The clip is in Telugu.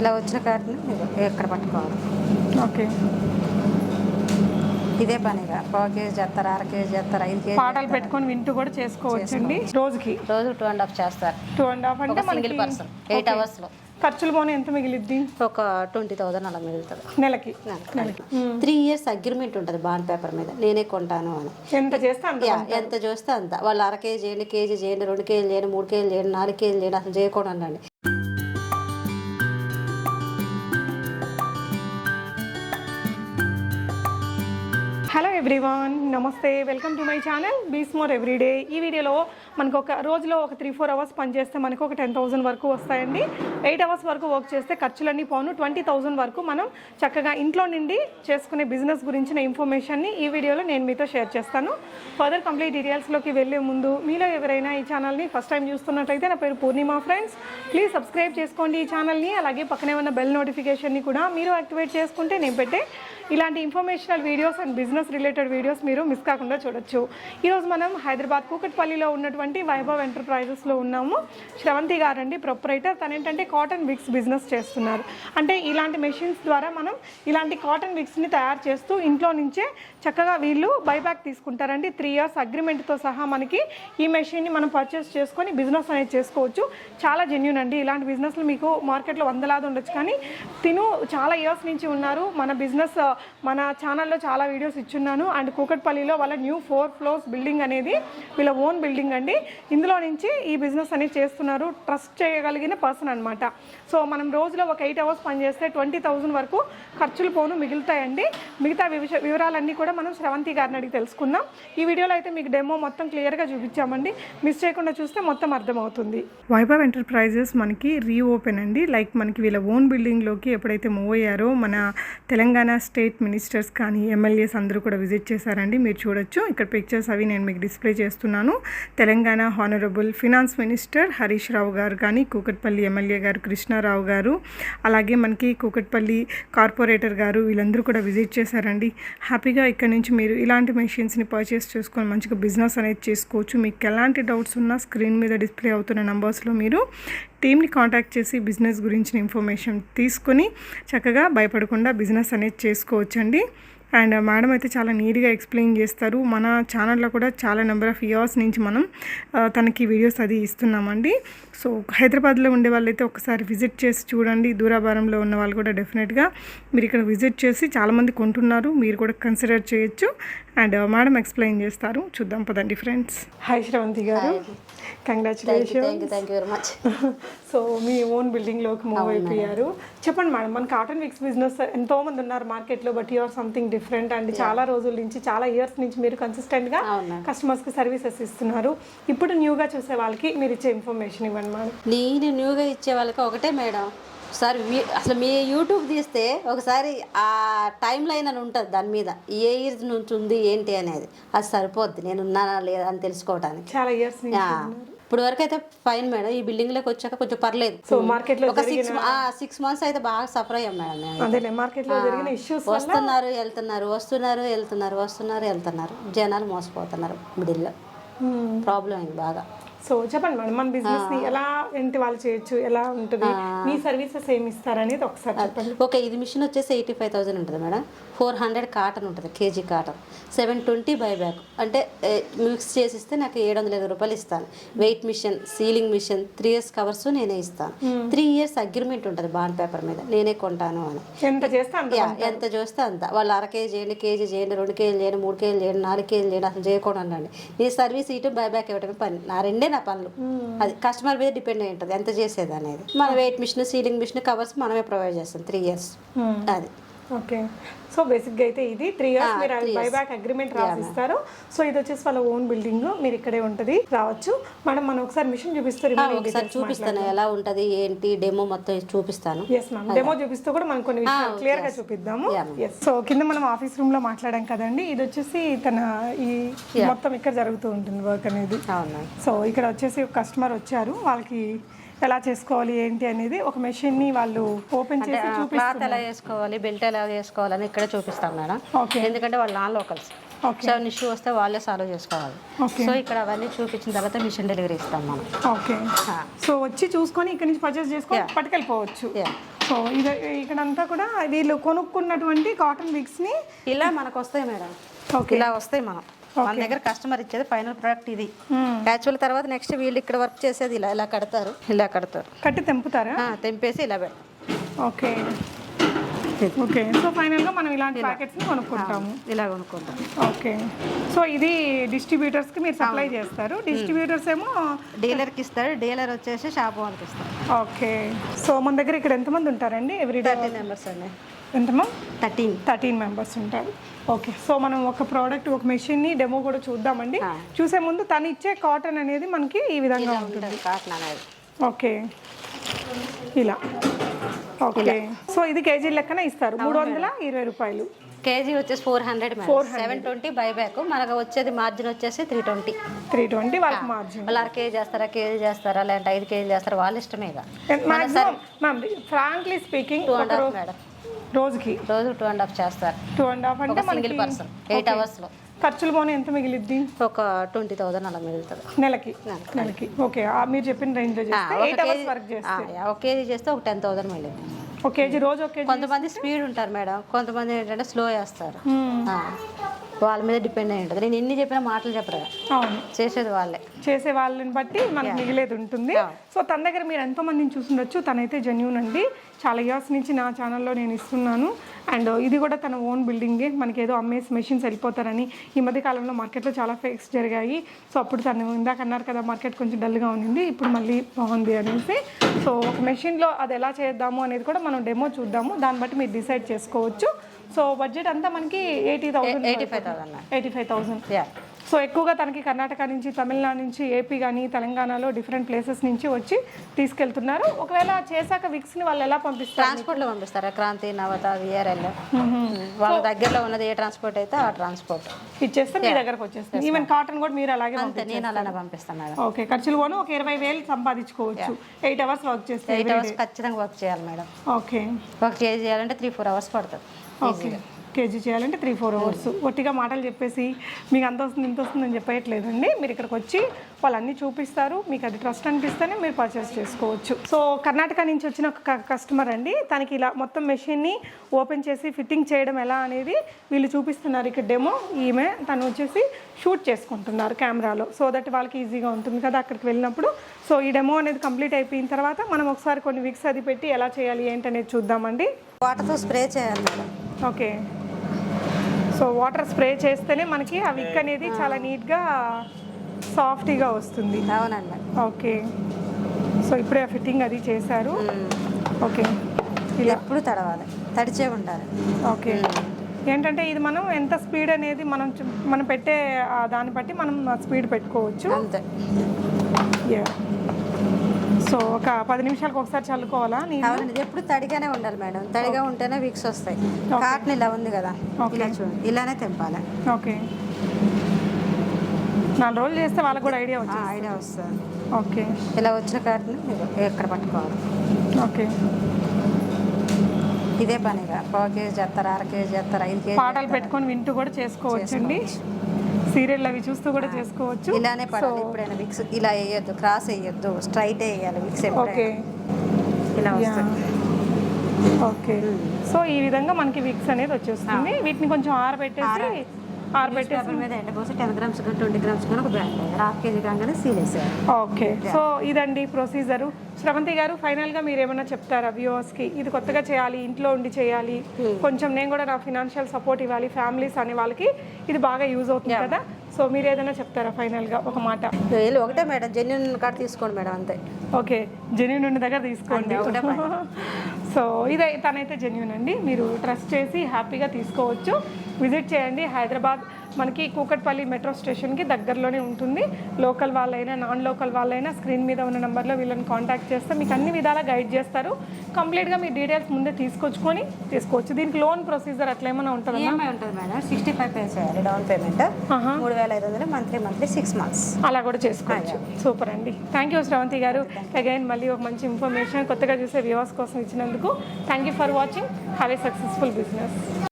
ఇలా వచ్చిన కార్డుని ఎక్కడ పట్టుకోవాలి? ఓకే. ఇదే పనిగా. పావు కేజీ చేస్తారు అర కేజీ చేస్తారు ఐదు కేజీ పాటలు పెట్టుకొని వింటూ కూడా చేసుకోవచ్చండి. రోజుకి? రోజు టూ అండ్ హాఫ్ చేస్తారు. టూ అండ్ హాఫ్ అంటే సింగిల్ పర్సన్ ఎయిట్ అవర్స్లో ఖర్చులు పోనీ ఎంత మిగిలిద్ది? ఒక ట్వంటీ థౌజండ్ అలా మిగులుతుంది. నెలకి? నెలకి. త్రీ ఇయర్స్ అగ్రిమెంట్ ఉంటుంది బాండ్ పేపర్ మీద. నేనే కొంటాను అని. ఎంత చేస్తే ఎంత చూస్తే అంత. వాళ్ళు అర కేజీ చేయండి కేజీ చేయండి రెండు కేజీలు చేయండి మూడు కేజీలు చేయండి నాలుగు కేజీలు చేయండి అసలు చేయకూడదు ఎవ్రీవన్ నమస్తే welcome to my channel bees more everyday. ఈ వీడియోలో మనకు ఒక రోజులో ఒక త్రీ ఫోర్ అవర్స్ పనిచేస్తే మనకు ఒక టెన్ థౌసండ్ వరకు వస్తాయండి. ఎయిట్ అవర్స్ వరకు వర్క్ చేస్తే ఖర్చులన్నీ పోను. ట్వంటీ థౌసండ్ వరకు మనం చక్కగా ఇంట్లో నుండి చేసుకునే బిజినెస్ గురించిన ఇన్ఫర్మేషన్ని ఈ వీడియోలో నేను మీతో షేర్ చేస్తాను. ఫర్దర్ కంప్లీట్ డీటెయిల్స్లోకి వెళ్ళే ముందు మీలో ఎవరైనా ఈ ఛానల్ని ఫస్ట్ టైం చూస్తున్నట్టయితే నా పేరు పూర్ణిమ ఫ్రెండ్స్ ప్లీజ్ సబ్స్క్రైబ్ చేసుకోండి ఈ ఛానల్ని అలాగే పక్కనే ఉన్న బెల్ నోటిఫికేషన్ని కూడా మీరు యాక్టివేట్ చేసుకుంటే నేను పెట్టే ఇలాంటి informational videos and business related videos మీరు మిస్ కాకుండా చూడొచ్చు. ఈరోజు మనం హైదరాబాద్ కూకట్పల్లిలో ఉన్నటువంటి వైభవ్ ఎంటర్ప్రైజెస్లో ఉన్నాము. శ్రవంతి గారండి ప్రొపరేటర్ తను ఏంటంటే కాటన్ విక్స్ బిజినెస్ చేస్తున్నారు. అంటే ఇలాంటి మెషిన్స్ ద్వారా మనం ఇలాంటి కాటన్ విక్స్ని తయారు చేస్తూ ఇంట్లో నుంచే చక్కగా వీళ్ళు బైబ్యాక్ తీసుకుంటారండి. త్రీ ఇయర్స్ అగ్రిమెంట్తో సహా మనకి ఈ మెషిన్ని మనం పర్చేస్ చేసుకొని బిజినెస్ అనేది చేసుకోవచ్చు. చాలా జెన్యున్ అండి. ఇలాంటి బిజినెస్లు మీకు మార్కెట్లో వందలాది ఉండొచ్చు కానీ తిను చాలా ఇయర్స్ నుంచి ఉన్నారు. మన బిజినెస్ మన ఛానల్లో చాలా వీడియోస్ ఇచ్చున్నాను. అండ్ కూకట్పల్లిలో వాళ్ళ న్యూ ఫోర్ ఫ్లోర్స్ బిల్డింగ్ అనేది వీళ్ళ ఓన్ బిల్డింగ్ అండి. ఇందులో నుంచి ఈ బిజినెస్ అనేది చేస్తున్నారు. ట్రస్ట్ చేయగలిగిన పర్సన్ అనమాట సో మనం రోజులో ఒక ఎయిట్ అవర్స్ పనిచేస్తే ట్వంటీ థౌజండ్ వరకు ఖర్చులు పోను మిగులుతాయండి. మిగతా వివరాలన్నీ కూడా మనం శ్రవంతి గారిని అడిగి తెలుసుకుందాం. ఈ వీడియోలో అయితే మీకు డెమో మొత్తం క్లియర్గా చూపించామండి. మిస్ చేయకుండా చూస్తే మొత్తం అర్థమవుతుంది. వైభవ్ ఎంటర్ప్రైజెస్ మనకి రీఓపెన్ అండి. లైక్ మనకి వీళ్ళ ఓన్ బిల్డింగ్లోకి ఎప్పుడైతే మూవ్ అయ్యారో మన తెలంగాణ స్టేట్ మినిస్టర్స్ కానీ ఎమ్మెల్యేస్ అందరూ కూడా విజిట్ చేశారండి. మీరు చూడొచ్చు. ఇక్కడ పిక్చర్స్ అవి నేను మీకు డిస్ప్లే చేస్తున్నాను. Telangana honourable finance minister Harish Rao garu కానీ కూకట్పల్లి ఎమ్మెల్యే గారు కృష్ణారావు గారు అలాగే మనకి కూకట్పల్లి కార్పొరేటర్ గారు వీళ్ళందరూ కూడా విజిట్ చేశారండి. హ్యాపీగా ఇక్కడ నుంచి మీరు ఇలాంటి మెషిన్స్ని పర్చేస్ చేసుకొని మంచిగా బిజినెస్ అనేది చేసుకోవచ్చు. మీకు ఎలాంటి డౌట్స్ ఉన్నా స్క్రీన్ మీద డిస్ప్లే అవుతున్న నంబర్స్లో మీరు టీమ్ని కాంటాక్ట్ చేసి బిజినెస్ గురించిన ఇన్ఫర్మేషన్ తీసుకొని చక్కగా భయపడకుండా బిజినెస్ అనేది చేసుకోవచ్చండి. అండ్ మేడం అయితే చాలా నీట్గా ఎక్స్ప్లెయిన్ చేస్తారు. మన ఛానల్లో కూడా చాలా నెంబర్ ఆఫ్ ఇయర్స్ నుంచి మనం తనకి వీడియోస్ అది ఇస్తున్నామండి. సో హైదరాబాద్లో ఉండే వాళ్ళైతే ఒకసారి విజిట్ చేసి చూడండి. దూరాభారంలో ఉన్న వాళ్ళు కూడా డెఫినెట్గా మీరు ఇక్కడ విజిట్ చేసి చాలామంది కొంటున్నారు. మీరు కూడా కన్సిడర్ చేయొచ్చు. అండ్ మేడం ఎక్స్ప్లెయిన్ చేస్తారు. చూద్దాం పదండి friends. Hi Sravanthi garu. Congratulation you you so me own బిల్డింగ్లోకి మూవ్ అయిపోయారు. చెప్పండి మేడం మన కాటన్ విక్స్ బిజినెస్ ఎంతో మంది ఉన్నారు మార్కెట్లో but you're something different and చాలా రోజుల నుంచి చాలా ఇయర్స్ నుంచి మీరు కన్సిస్టెంట్గా. కస్టమర్స్కి సర్వీసెస్ ఇస్తున్నారు. ఇప్పుడు న్యూగా చూసే వాళ్ళకి మీరు ఇచ్చే ఇన్ఫర్మేషన్ ఇవ్వండి మేడం. నేను న్యూగా ఇచ్చే వాళ్ళకి ఒకటే మేడం. ఒకసారి అసలు మీ యూట్యూబ్ తీస్తే ఒకసారి ఆ టైం లైన్ అని ఉంటుంది దాని మీద. ఏ ఇయర్ నుంచి ఉంది ఏంటి అనేది. అది సరిపోద్ది. నేను ఉన్నానా లేదా అని తెలుసుకోవడానికి చాలా ఇయర్స్. ఇప్పుడు వరకు అయితే ఫైన్ మేడం. ఈ బిల్డింగ్లోకి వచ్చాక కొంచెం పర్లేదు. సో మార్కెట్లో ఒక సిక్స్ సిక్స్ మంత్స్ అయితే బాగా సఫర్ అయ్యాం మేడం మేము అదేలే మార్కెట్లో జరిగిన ఇష్యూస్ వస్తున్నారు వెళ్తున్నారు వస్తున్నారు వెళ్తున్నారు వస్తున్నారు వెళ్తున్నారు. జనాలు మోసపోతున్నారు మిడిల్లో. ప్రాబ్లం అయింది బాగా. సో చెప్పండి మేడం. మన బిజినెస్ని ఎలా ఏంటి వాళ్ళు చేయొచ్చు? ఎలా ఉంటుంది? మీ సర్వీసెస్ ఏమి ఇస్తారనేది ఒకసారి చెప్పండి. ఒక ఇది మిషన్ వచ్చేసి ఎయిటీ ఫైవ్ థౌసండ్ ఉంటుంది మేడం. ఫోర్ హండ్రెడ్ కాటన్ ఉంటుంది KG cotton. Seven twenty by back. అంటే మిక్స్ చేసి ఇస్తే నాకు ఏడు వందల ఐదు రూపాయలు ఇస్తాను. Weight machine sealing machine three years covers నేనే ఇస్తాను. త్రీ ఇయర్స్ అగ్రిమెంట్ ఉంటుంది బాండ్ పేపర్ మీద. నేనే కొంటాను అని. ఎంత చేస్తే ఎంత చూస్తే అంత. వాళ్ళు అర కేజీ చేయండి కేజీ చేయండి రెండు కేజీలు చేయండి మూడు కేజీలు చేయండి నాలుగు కేజీలు చేయండి అసలు చేయకూడదు అండి నీ సర్వీస్ ఇటు బైబ్యాక్ ఇవ్వడమే పని. నా రెండే నా పనులు. అది కస్టమర్ మీద డిపెండ్ అయి ఉంటుంది ఎంత చేసేది అనేది. మన weight machine sealing machine covers మనమే ప్రొవైడ్ చేస్తాం. త్రీ ఇయర్స్ అది. ఓకే సో బేసిక్గా అయితే ఇది త్రీ ఇయర్స్ మీరు బైబ్యాక్ అగ్రిమెంట్ రాసిస్తారు. సో ఇది వచ్చేసి వాళ్ళ ఓన్ బిల్డింగ్ మీరు ఇక్కడే ఉంటుంది. రావచ్చు. మేడం మనం ఒకసారి మిషన్ చూపిస్తారు ఒకసారి చూపిస్తాను. ఎలా ఉంటది ఏంటి డెమో మొత్తం చూపిస్తాను. ఎస్ మ్యామ్ డెమో చూపిస్తూ కూడా మనం కొన్ని విషయాలు క్లియర్గా చూపిద్దాము. సో కింద మనం ఆఫీస్ రూమ్లో మాట్లాడాం కదండి. ఇది వచ్చేసి తన ఈ మొత్తం ఇక్కడ జరుగుతూ ఉంటుంది వర్క్ అనేది. సో ఇక్కడ వచ్చేసి కస్టమర్ వచ్చారు. వాళ్ళకి ఎలా చేసుకోవాలి ఏంటి అనేది ఒక మెషిన్ని వాళ్ళు ఓపెన్ చేసి క్లాత్ ఎలా వేసుకోవాలి బెల్ట్ ఎలా వేసుకోవాలని ఇక్కడే చూపిస్తాం మేడం. ఓకే ఎందుకంటే వాళ్ళు non locals okay so issue వస్తే వాళ్ళే సాల్వ్ చేసుకోవాలి. ఓకే సో ఇక్కడ అవన్నీ చూపించిన తర్వాత మిషన్ డెలివరీ ఇస్తాం మనం. ఓకే సో వచ్చి చూసుకొని ఇక్కడ నుంచి పర్చేస్ చేసుకొని పట్టుకెళ్ళిపోవచ్చు. సో ఇది ఇక్కడంతా కూడా వీళ్ళు కొనుక్కున్నటువంటి కాటన్ విగ్స్ని ఇలా మనకు వస్తాయి మేడం. ఓకే ఇలా వస్తాయి మనం. మన దగ్గర కస్టమర్ ఇచ్చేది ఫైనల్ ప్రోడక్ట్ ఇది. యాక్చువల్ తర్వాత నెక్స్ట్ వీళ్ళు ఇక్కడ వర్క్ చేసేది ఇలా ఇలా కడతారు ఇలా కడతారు. కట్టి తెంపుతారా? తెంపేసి ఇలా పెడతారు. ఓకే ఓకే సో ఫైనల్గా మనం ఇలాంటి ప్యాకెట్స్ని కొనుక్కుంటాము. ఇలా కొనుక్కుంటాం. ఓకే సో ఇది డిస్ట్రిబ్యూటర్స్కి మీరు సప్లై చేస్తారు. డిస్ట్రిబ్యూటర్స్ ఏమో డీలర్కి ఇస్తారు. డీలర్ వచ్చేసి షాప్ వాళ్ళకి ఇస్తారు. ఓకే సో మన దగ్గర ఇక్కడ ఎంతమంది ఉంటారండి? ఎవ్రీడే థర్టీన్ మెంబర్స్ అండి. ఎంతమంది థర్టీన్. థర్టీన్ మెంబర్స్ ఉంటారు. ఓకే సో మనం ఒక ప్రోడక్ట్ ఒక మెషిన్ని డెమో కూడా చూద్దామండి. చూసే ముందు తను ఇచ్చే కాటన్ అనేది మనకి ఈ విధంగా ఉంటుంది. కాటన్ అనేది. ఓకే. ఇలా. ఓకే. సో ఇది కేజీ లెక్కన ఇస్తారు. మూడు వందల ఇరవై రూపాయలు. కేజీ వచ్చేసి four hundred seven twenty buy back. మనకు వచ్చేది మార్జిన్ వచ్చేసి త్రీ ట్వంటీ. త్రీ ట్వంటీ వాళ్ళకి మార్జిన్. వాళ్ళు అర కేజీ చేస్తారా కేజీ చేస్తారా లేదంటే ఐదు కేజీ చేస్తారా వాళ్ళ ఇష్టమే ma'am frankly speaking two and half madam. రోజుకి? రోజు టూ అండ్ హాఫ్ చేస్తారు. టూ అండ్ హాఫ్ అంటే సింగిల్ మనకి పర్సన్ ఎయిట్ అవర్స్లో ఖర్చులు పోనీ ఎంత మిగిలిద్ది? ఒక ట్వంటీ థౌసండ్ అలా మిగులుతుంది. నెలకి? నెలకి. ఓకే ఆ మీరు చెప్పిన రేంజ్లో ఆ, చేస్తే ఒక ఎయిట్ అవర్స్ వర్క్ చేస్తే. ఒక కేజీ చేస్తే ఒక టెన్ థౌసండ్ మిగిలింది ఒక కేజీ రోజు ఒక కేజీ కొంతమంది స్పీడ్ ఉంటారు మేడం. కొంతమంది ఏంటంటే స్లో చేస్తారు. ఆ, వాళ్ళ మీద డిపెండ్ అయి ఉంటుంది. నేను ఎన్ని చెప్పినా మాటలు చెప్పరు. అవును. చేసేది వాళ్ళే. చేసే వాళ్ళని బట్టి మనకి మిగిలేది ఉంటుంది. సో తన దగ్గర మీరు ఎంతో మందిని చూసుండొచ్చు. తనైతే జెన్యున్ అండి. చాలా ఇయర్స్ నుంచి నా ఛానల్లో నేను ఇస్తున్నాను. అండ్ ఇది కూడా తన ఓన్ బిల్డింగే మనకి ఏదో అమ్మేసి మెషిన్స్ వెళ్ళిపోతారని ఈ మధ్య కాలంలో మార్కెట్లో చాలా ఫేక్స్ జరిగాయి. సో అప్పుడు తను ఇందాక అన్నారు కదా మార్కెట్ కొంచెం డల్గా ఉంది ఇప్పుడు మళ్ళీ బాగుంది అనేసి. సో ఒక మెషిన్లో అది ఎలా చేద్దాము అనేది కూడా మనం డెమో చూద్దాము. దాన్ని బట్టి మీరు డిసైడ్ చేసుకోవచ్చు. సో బడ్జెట్ అంతా మనకి eighty thousand eighty five thousand. Eighty five thousand. So ఎక్కువగా తనకి కర్ణాటక నుంచి తమిళనాడు నుంచి ఏపీ కానీ తెలంగాణలో డిఫరెంట్ ప్లేసెస్ నుంచి వచ్చి తీసుకెళ్తున్నారు. ఒకవేళ చేశాక విక్స్ని వాళ్ళు ఎలా పంపిస్తారు ట్రాన్స్పోర్ట్లో పంపిస్తారా? క్రాంతి నవత విఆర్ఎల్ వాళ్ళ దగ్గరలో ఉన్నది ఏ ట్రాన్స్పోర్ట్ అయితే ఆ ట్రాన్స్పోర్ట్. ఇచ్చేస్తే మీ దగ్గరకు వచ్చేస్తుంది. ఈవెన్ కాటన్ కూడా మీరు అలాగే అంతే నేను అలానే పంపిస్తాను మేడం ఓకే ఖర్చులు పోను ఒక ఇరవై వేలు సంపాదించుకోవచ్చు. ఎయిట్ అవర్స్ వర్క్ చేస్తే ఎయిట్ అవర్స్ ఖచ్చితంగా వర్క్ చేయాలి మేడం ఓకే కేజీ చేయాలంటే త్రీ ఫోర్ అవర్స్ పడుతుంది. ఓకే. కేజీ చేయాలంటే త్రీ ఫోర్ అవర్స్ ఒట్టిగా మాటలు చెప్పేసి మీకు అంత వస్తుంది ఇంత వస్తుందని చెప్పేయట్లేదండి. మీరు ఇక్కడికి వచ్చి వాళ్ళు అన్నీ చూపిస్తారు. మీకు అది ట్రస్ట్ అనిపిస్తేనే మీరు పర్చేస్ చేసుకోవచ్చు. సో కర్ణాటక నుంచి వచ్చిన ఒక కస్టమర్ అండి. తనకి ఇలా మొత్తం మెషిన్ని ఓపెన్ చేసి ఫిట్టింగ్ చేయడం ఎలా అనేది వీళ్ళు చూపిస్తున్నారు. ఇక్కడ డెమో ఈమె తను వచ్చేసి షూట్ చేసుకుంటున్నారు కెమెరాలో సో దట్ వాళ్ళకి ఈజీగా ఉంటుంది కదా అక్కడికి వెళ్ళినప్పుడు. సో ఈ డెమో అనేది కంప్లీట్ అయిపోయిన తర్వాత మనం ఒకసారి కొన్ని విక్స్ అది పెట్టి ఎలా చేయాలి ఏంటనేది చూద్దామండి. వాటర్తో స్ప్రే చేయాలి madam. Okay. So water spray చేస్తేనే మనకి ఆ విక్ అనేది చాలా నీట్గా సాఫ్టీగా వస్తుంది. అవునండి. ఓకే. సో ఇప్పుడే ఆ ఫిట్టింగ్ అది చేశారు. ఓకే. ఇది ఎప్పుడు తడవాలి. తడిచే ఉండాలి. ఓకే. ఏంటంటే ఇది మనం ఎంత స్పీడ్ అనేది మనం మనం పెట్టే ఆ దాన్ని బట్టి మనం స్పీడ్ పెట్టుకోవచ్చు. అంతే. సో ఒక పది నిమిషాలకు ఒకసారి చల్లుకోవాలా అవునండి ఎప్పుడు తడిగానే ఉండాలి మేడం. తడిగా ఉంటేనే వీక్స్ వస్తాయి. కాటన్ ఇలా ఉంది కదా ఇలా చూడండి. ఇలానే తెంపాలి. ఓకే. నాలుగు రోజులు చేస్తే వాళ్ళకి కూడా ఐడియా వచ్చింది ఐడియా వస్తుంది. ఓకే. ఇలా వచ్చిన కాటన్ ఎక్కడ పట్టుకోవాలి? ఓకే. ఇదే పనిగా. పావు కేజీ చేస్తారు అర కేజీ చేస్తారు ఐదు కేజీ పాటలు పెట్టుకొని వింటూ కూడా చేసుకోవచ్చండి. సీరియల్ అవి చూస్తూ కూడా చేసుకోవచ్చు. ఇలానే పడాలి ఎప్పుడైనా విక్స్ ఇలా వేయొద్దు క్రాస్ వేయొద్దు స్ట్రైట్ వేయాలి విక్స్ ఓకే. ఇలా వస్తుంది. ఓకే. సో ఈ విధంగా మనకి విక్స్ అనేది వచ్చేస్తుంది. వీటిని కొంచెం ఆరబెట్టేసి ఆరబెట్టేసి మీద ఎండపోసి టెన్ గ్రామ్స్ కానీ ట్వంటీ గ్రామ్స్ కానీ ఒక బ్రాండ్ హాఫ్ కేజీ కాగానే సీల్ వేసేయాలి. ఓకే సో ఇదండి ప్రొసీజరు శ్రవంతి గారు ఫైనల్గా మీరు ఏమైనా చెప్తారా వ్యూవర్స్కి ఇది కొత్తగా చేయాలి ఇంట్లో ఉండి చేయాలి. కొంచెం నేను కూడా నా ఫినాన్షియల్ సపోర్ట్ ఇవ్వాలి ఫ్యామిలీస్ అనే వాళ్ళకి. ఇది బాగా యూజ్ అవుతుంది కదా. సో మీరు ఏదైనా చెప్తారా ఫైనల్గా ఒక మాట? ఒకటే మేడం జెన్యున్ కార్డ్ తీసుకోండి మేడం అంతే. ఓకే జెన్యున్ ఉండి దగ్గర తీసుకోండి. సో ఇదే తనైతే జెన్యున్ అండి. మీరు ట్రస్ట్ చేసి హ్యాపీగా తీసుకోవచ్చు. విజిట్ చేయండి. హైదరాబాద్ మనకి కూకట్పల్లి మెట్రో స్టేషన్కి దగ్గరలోనే ఉంటుంది. లోకల్ వాళ్ళైనా నాన్ లోకల్ వాళ్ళైనా స్క్రీన్ మీద ఉన్న నెంబర్లో వీళ్ళని కాంటాక్ట్ చేస్తే మీకు అన్ని విధాలా గైడ్ చేస్తారు. కంప్లీట్గా మీ డీటెయిల్స్ ముందే తీసుకొచ్చుకొని తీసుకోవచ్చు. దీనికి లోన్ ప్రొసీజర్ అట్లా ఏమైనా ఉంటుందా ఈఎంఐ ఉంటుంది మేడం? సిక్స్టీ ఫైవ్ పే చేయాలి డౌన్ పేమెంట్. మూడు వేల ఐదు వందలు మంత్లీ మంత్లీ సిక్స్ మంత్స్. అలా కూడా చేసుకోవచ్చు. సూపర్ అండి. థ్యాంక్ యూ శ్రవంతి గారు. అగైన్ మళ్ళీ ఒక మంచి ఇన్ఫర్మేషన్ కొత్తగా చూసే వ్యూవర్స్ కోసం ఇచ్చినందుకు thank you for watching. Have a successful business